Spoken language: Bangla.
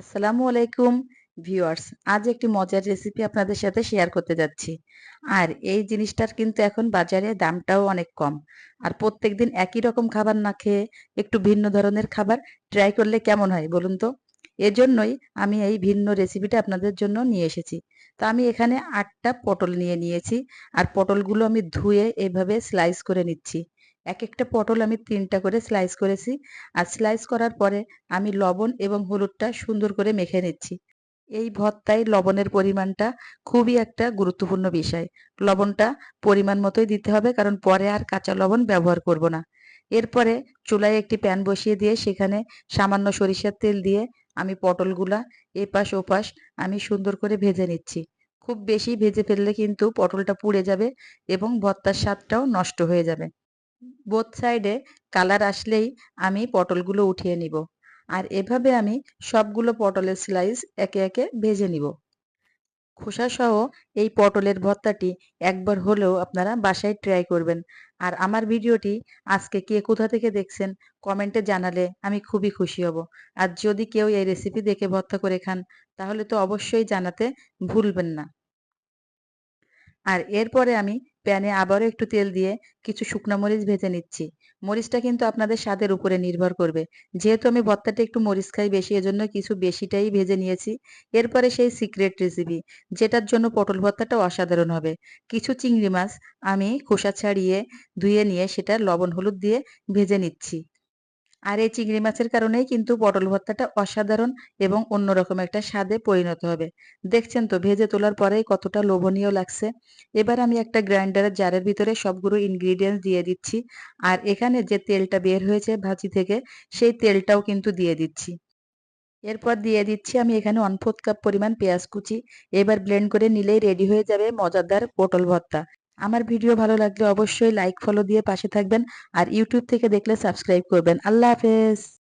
আসসালামু আলাইকুম ভিউয়ার্স। আজ একটি মজার রেসিপি আপনাদের সাথে শেয়ার করতে যাচ্ছি। আর এই জিনিসটার কিন্তু এখন বাজারে দামটাও অনেক কম। আর প্রত্যেক দিন একই রকম খাবার না খেয়ে একটু ভিন্ন ধরনের খাবার ট্রাই করলে কেমন হয় বলুন তো? এজন্যই আমি এই ভিন্ন রেসিপিটা আপনাদের জন্য নিয়ে এসেছি। তো আমি এখানে আটটা পটল নিয়ে নিয়েছি। আর পটলগুলো আমি ধুয়ে এইভাবে স্লাইস করে নিচ্ছি। এক একটা পটল আমি তিনটা করে স্লাইস করেছি। আর স্লাইস করার পরে আমি লবণ এবং হলুদটা সুন্দর করে মেখে নিচ্ছি। এই ভর্তায় লবণের পরিমাণটা খুবই একটা গুরুত্বপূর্ণ বিষয়। লবণটা পরিমাণ মতোই দিতে হবে, কারণ পরে আর কাঁচা লবণ ব্যবহার করব না। এরপরে চুলায় একটি প্যান বসিয়ে দিয়ে সেখানে সামান্য সরিষার তেল দিয়ে আমি পটলগুলা এপাশ ওপাশ আমি সুন্দর করে ভেজে নিচ্ছি। খুব বেশি ভেজে ফেললে কিন্তু পটলটা পুড়ে যাবে এবং ভর্তার স্বাদটাও নষ্ট হয়ে যাবে। বোথ সাইডে কালার আসলেই আমি পটলগুলো উঠিয়ে নিব। আর এভাবে আমি সবগুলো পটলের স্লাইস একে একে ভেজে নিব। খোসা সহ এই পটলের ভর্তাটি একবার হলেও আপনারা বাসায় ট্রাই করবেন। আর আমার ভিডিওটি আজকে কে কোথা থেকে দেখছেন কমেন্টে জানালে আমি খুবই খুশি হব। আর যদি কেউ এই রেসিপি দেখে ভর্তা করে খান, তাহলে তো অবশ্যই জানাতে ভুলবেন না। আর এরপরে আমি প্যানে আবারও একটু তেল দিয়ে কিছু শুকনো মরিচ ভেজে নিচ্ছি। মরিচটা কিন্তু আপনাদের স্বাদের উপরে নির্ভর করবে। যেহেতু আমি ভর্তাটা একটু মরিচ খাই বেশি, এজন্য কিছু বেশিটাই ভেজে নিয়েছি। এরপরে সেই সিক্রেট রেসিপি যেটার জন্য পটল ভর্তাটা অসাধারণ হবে। কিছু চিংড়ি মাছ আমি খোসা ছাড়িয়ে ধুয়ে নিয়ে সেটা লবণ হলুদ দিয়ে ভেজে নিচ্ছি। আর এই চিংড়ি মাছের কারণেই কিন্তু পটল ভর্তাটা অসাধারণ এবং অন্যরকম একটা স্বাদে পরিণত হবে। দেখছেন তো, ভেজে তোলার পরেই কতটা লোভনীয় লাগছে। এবার আমি একটা গ্রাইন্ডারের জারের ভিতরে সবগুলো ইনগ্রিডিয়েন্টস দিয়ে দিচ্ছি। আর এখানে যে তেলটা বের হয়েছে ভাজি থেকে, সেই তেলটাও কিন্তু দিয়ে দিচ্ছি। এরপর দিয়ে দিচ্ছি আমি এখানে ওয়ান ফোর্থ কাপ পরিমাণ পেঁয়াজ কুচি। এবার ব্লেন্ড করে নিলেই রেডি হয়ে যাবে মজাদার পটল ভর্তা। আমার ভিডিও ভালো লাগলে অবশ্যই লাইক ফলো দিয়ে পাশে থাকবেন আর ইউটিউব থেকে দেখলে সাবস্ক্রাইব করবেন। আল্লাহ হাফেজ।